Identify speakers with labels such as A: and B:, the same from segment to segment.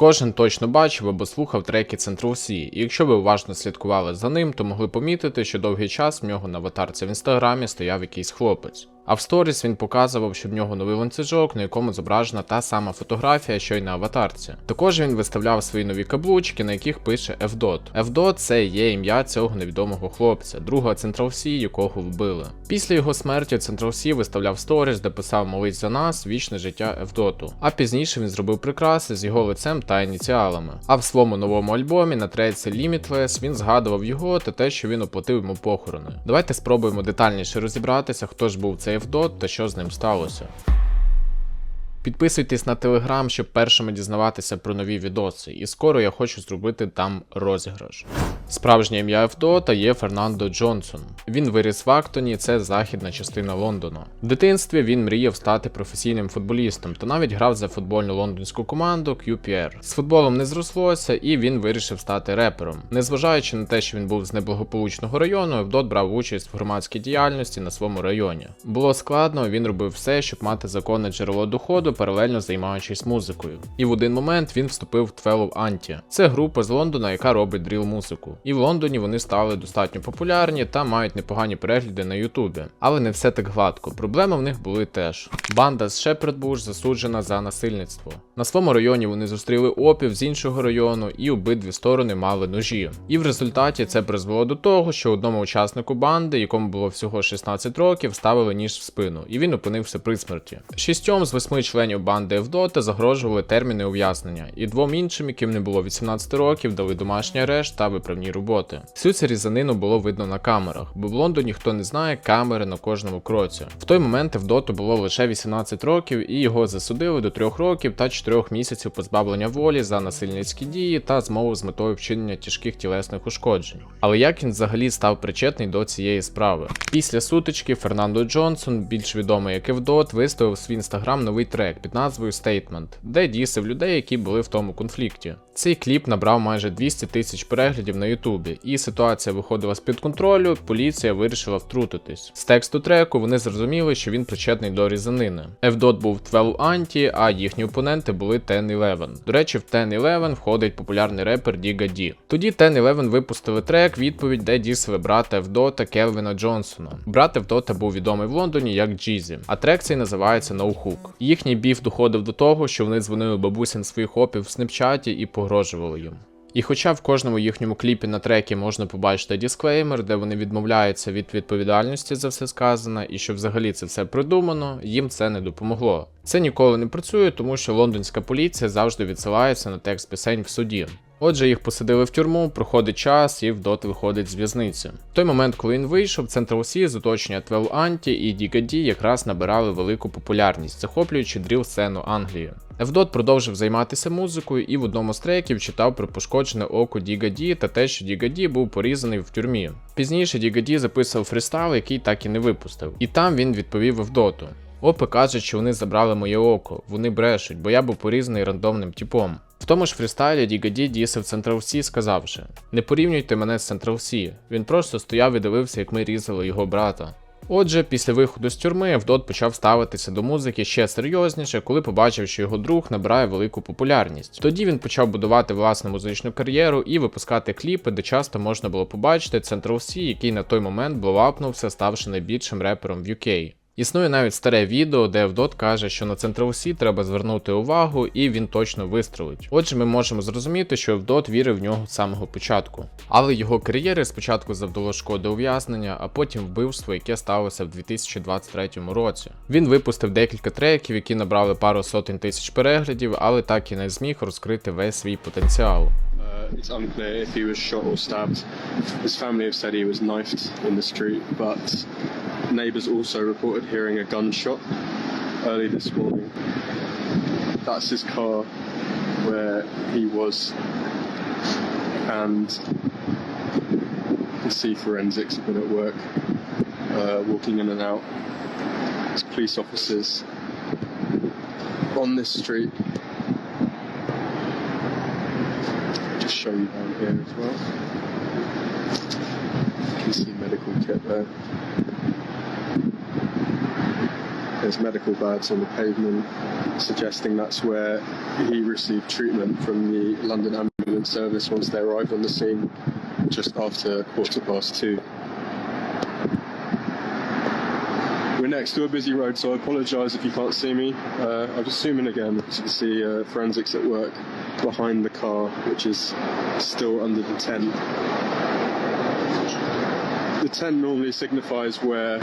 A: Кожен точно бачив або слухав треки Центрусі, і якщо ви уважно слідкували за ним, то могли помітити, що довгий час в нього на аватарці в інстаграмі стояв якийсь хлопець. А в сторіс він показував, що в нього новий ланцюжок, на якому зображена та сама фотографія, що й на аватарці. Також він виставляв свої нові каблучки, на яких пише FDOT. FDOT – це є ім'я цього невідомого хлопця, друга Central C, якого вбили. Після його смерті Central C виставляв сторіс, де писав молись за нас, вічне життя FDOT. А пізніше він зробив прикраси з його лицем та ініціалами. А в своєму новому альбомі на треці Limitless він згадував його та те, що він оплатив йому похорони. Давайте спробуємо детальніше розібратися, хто ж був цей FDOT та що з ним сталося. Підписуйтесь на телеграм, щоб першими дізнаватися про нові відоси, і скоро я хочу зробити там розіграш. Справжнє ім'я Евдота є Фернандо Джонсон. Він виріс в Актоні, це західна частина Лондона. В дитинстві він мріяв стати професійним футболістом та навіть грав за футбольну лондонську команду QPR. З футболом не зрослося, і він вирішив стати репером. Незважаючи на те, що він був з неблагополучного району, Евдот брав участь в громадській діяльності на своєму районі. Було складно, він робив все, щоб мати законне джерело доходу, паралельно займаючись музикою. І в один момент він вступив в 12 Anti. Це група з Лондона, яка робить дріл музику. І в Лондоні вони стали достатньо популярні та мають непогані перегляди на Ютубі. Але не все так гладко. Проблеми в них були теж. Банда з Шепардбуш засуджена за насильництво. На своєму районі вони зустріли опів з іншого району, і обидві сторони мали ножі. І в результаті це призвело до того, що одному учаснику банди, якому було всього 16 років, ставили ніж в спину, і він опинився при смерті. Шістьом з восьми членів банди Евдота загрожували терміни ув'язнення, і двом іншим, яким не було 18 років, дали домашній арешт та виправні роботи. Всю цю різанину було видно на камерах, бо в Лондоні хто не знає камери на кожному кроці. В той момент Евдоту було лише 18 років, і його засудили до 3 років та 4 місяців позбавлення волі за насильницькі дії та змову з метою вчинення тяжких тілесних ушкоджень. Але як він взагалі став причетний до цієї справи? Після сутички Фернандо Джонсон, більш відомий як Евдот, виставив свій інстаграм новий трек під назвою Statement, де дісив людей, які були в тому конфлікті. Цей кліп набрав майже 200 тисяч переглядів на Ютубі, і ситуація виходила з під контролю. Поліція вирішила втрутитись. З тексту треку вони зрозуміли, що він причетний до різанини. Евдот був 12 Anti, а їхні опоненти були Ten Eleven. До речі, в Ten Eleven входить популярний репер Діга Ді. Тоді Ten Eleven випустили трек, відповідь, де дісили брата Евдота Келвіна Джонсона. Брат Евдота був відомий в Лондоні як Джізі, а трек цей називається No Hook. Їхній біф доходив до того, що вони дзвонили бабусям своїх опів в снепчаті і погрожували їм. І хоча в кожному їхньому кліпі на трекі можна побачити дисклеймер, де вони відмовляються від відповідальності за все сказане, і що взагалі це все придумано, їм це не допомогло. Це ніколи не працює, тому що лондонська поліція завжди відсилається на текст пісень в суді. Отже, їх посадили в тюрму, проходить час, і Вдот виходить з в'язниці. В той момент, коли він вийшов, Central C з оточення 12 Anti і Дігаді якраз набирали велику популярність, захоплюючи дріл сцену Англії. Евдот продовжив займатися музикою і в одному з треків читав про пошкоджене око Дігаді та те, що Дігаді був порізаний в тюрмі. Пізніше Дігаді записував фристайл, який так і не випустив, і там він відповів Евдоту. Опи кажуть, що вони забрали моє око, вони брешуть, бо я був порізаний рандомним типом. Тому ж фрістайлі Дігаді дісив Central C, сказавши: Не порівнюйте мене з Central C. Він просто стояв і дивився, як ми різали його брата. Отже, після виходу з тюрми Евдот почав ставитися до музики ще серйозніше, коли побачив, що його друг набирає велику популярність. Тоді він почав будувати власну музичну кар'єру і випускати кліпи, де часто можна було побачити Central C, який на той момент бловапнувся, ставши найбільшим репером в UK. Існує навіть старе відео, де Евдот каже, що на C треба звернути увагу і він точно вистрелить. Отже, ми можемо зрозуміти, що Евдот вірив в нього з самого початку. Але його кар'єри спочатку завдало шкоди ув'язнення, а потім вбивство, яке сталося в 2023 році. Він випустив декілька треків, які набрали пару сотень тисяч переглядів, але так і не зміг розкрити весь свій потенціал.
B: Uh, it's unclear if he was shot or stabbed. His family have said he was knifed in the street, but neighbours also reported hearing a gunshot early this morning. That's his car where he was, and you see forensics have been at work, uh, walking in and out. There's police officers on this street. just show you down here as well. You can see medical kit there. There's medical bags on the pavement. suggesting that's where he received treatment from the London Ambulance Service once they arrived on the scene just after quarter past two. We're next to a busy road, so I apologise if you can't see me. Uh, I'm just zooming again because you can see uh, forensics at work behind the car, which is still under the tent. The tent normally signifies where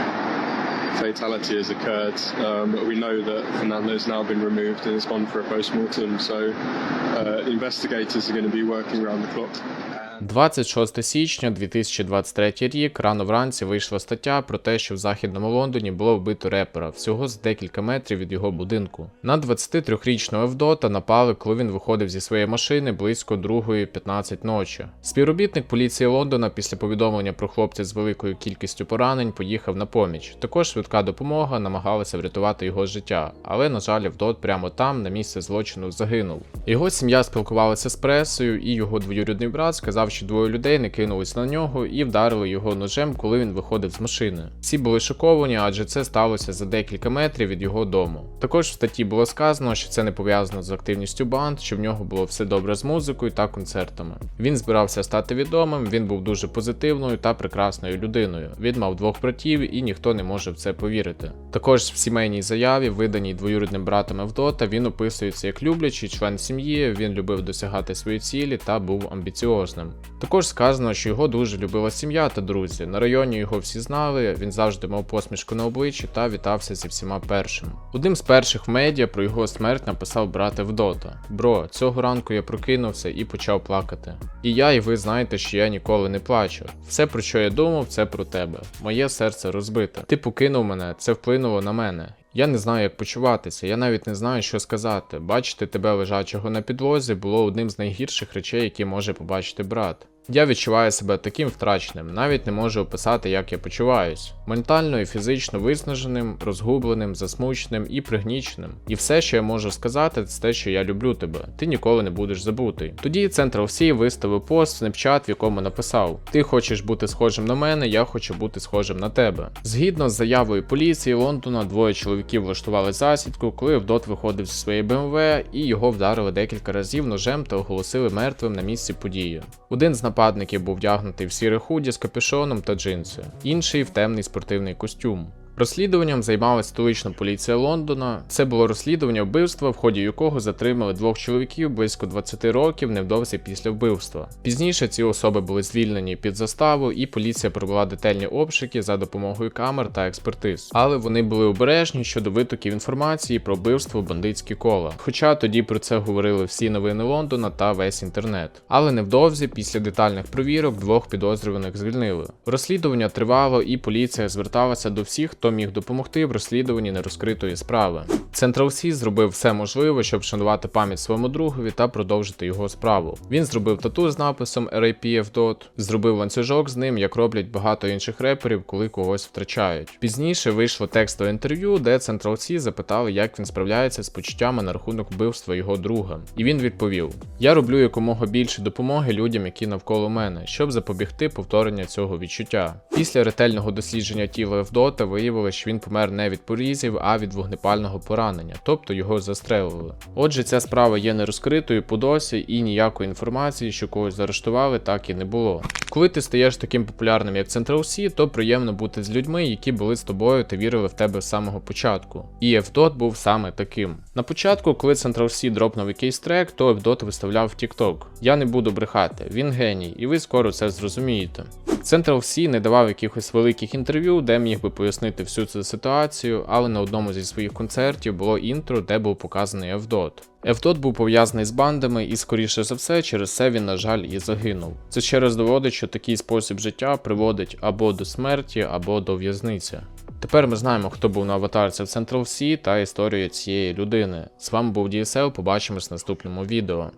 B: fatality has occurred, um, we know that Fernando's now been removed and has gone for a post-mortem, so uh, investigators are going to be working around the clock.
A: 26 січня 2023 рік рано вранці вийшла стаття про те, що в західному Лондоні було вбито репера всього за декілька метрів від його будинку. На 23-річного Евдота напали, коли він виходив зі своєї машини близько 2.15 ночі. Співробітник поліції Лондона після повідомлення про хлопця з великою кількістю поранень поїхав на поміч. Також швидка допомога намагалася врятувати його життя, але на жаль, Евдот прямо там, на місце злочину, загинув. Його сім'я спілкувалася з пресою, і його двоюрідний брат сказав, що двоє людей не кинулись на нього і вдарили його ножем, коли він виходив з машини. Всі були шоковані, адже це сталося за декілька метрів від його дому. Також в статті було сказано, що це не пов'язано з активністю банд, що в нього було все добре з музикою та концертами. Він збирався стати відомим, він був дуже позитивною та прекрасною людиною. Він мав двох братів, і ніхто не може в це повірити. Також в сімейній заяві, виданій двоюрідним братом Евдота, він описується як люблячий член сім'ї, він любив досягати свої цілі та був амбіціозним. Також сказано, що його дуже любила сім'я та друзі. На районі його всі знали, він завжди мав посмішку на обличчі та вітався зі всіма першим. Одним з перших в медіа про його смерть написав брат Евдота: Бро, цього ранку я прокинувся і почав плакати. І я, і ви знаєте, що я ніколи не плачу. Все, про що я думав, це про тебе. Моє серце розбите. Ти покинув мене, це вплинуло на мене. Я не знаю, як почуватися, я навіть не знаю, що сказати. Бачити тебе лежачого на підлозі було одним з найгірших речей, які може побачити брат. Я відчуваю себе таким втраченим, навіть не можу описати, як я почуваюсь. Ментально і фізично виснаженим, розгубленим, засмученим і пригніченим. І все, що я можу сказати, це те, що я люблю тебе. Ти ніколи не будеш забутий. Тоді Central C виставив пост в Snapchat, в якому написав: Ти хочеш бути схожим на мене, я хочу бути схожим на тебе. Згідно з заявою поліції Лондона, двоє чоловіків влаштували засідку, коли Вдот виходив зі своєї БМВ і його вдарили декілька разів ножем та оголосили мертвим на місці події. Один з нападників був вдягнутий в сіре худі з капюшоном та джинси, інший в темний спортивний костюм. Розслідуванням займалася столична поліція Лондона. Це було розслідування вбивства, в ході якого затримали двох чоловіків близько 20 років невдовзі після вбивства. Пізніше ці особи були звільнені під заставу, і поліція провела детальні обшуки за допомогою камер та експертиз. Але вони були обережні щодо витоків інформації про вбивство бандитські кола. Хоча тоді про це говорили всі новини Лондона та весь інтернет. Але невдовзі, після детальних провірок, двох підозрюваних звільнили. Розслідування тривало, і поліція зверталася до всіх, хто міг допомогти в розслідуванні нерозкритої справи. Central C зробив все можливе, щоб вшанувати пам'ять своєму другові та продовжити його справу. Він зробив тату з написом RAPF.DOT, зробив ланцюжок з ним, як роблять багато інших реперів, коли когось втрачають. Пізніше вийшло текстове інтерв'ю, де Central C запитали, як він справляється з почуттями на рахунок вбивства його друга. І він відповів: Я роблю якомога більше допомоги людям, які навколо мене, щоб запобігти повторення цього відчуття. Після ретельного дослідження тіла Евдота виявили, що він помер не від порізів, а від вогнепального поранення, тобто його застрелили. Отже, ця справа є нерозкритою по досі, і ніякої інформації, що когось заарештували, так і не було. Коли ти стаєш таким популярним, як Central C, то приємно бути з людьми, які були з тобою та вірили в тебе з самого початку. І Евдот був саме таким. На початку, коли Central C дропнув якийсь трек, то Евдот виставляв в TikTok. Я не буду брехати, він геній, і ви скоро це зрозумієте. Central C не давав якихось великих інтерв'ю, де міг би пояснити всю цю ситуацію, але на одному зі своїх концертів було інтро, де був показаний Евдот. Евдот був пов'язаний з бандами, і, скоріше за все, через це він, на жаль, і загинув. Це ще раз доводить, що такий спосіб життя приводить або до смерті, або до в'язниці. Тепер ми знаємо, хто був на аватарці в Central C та історію цієї людини. З вами був DSL, побачимось в наступному відео.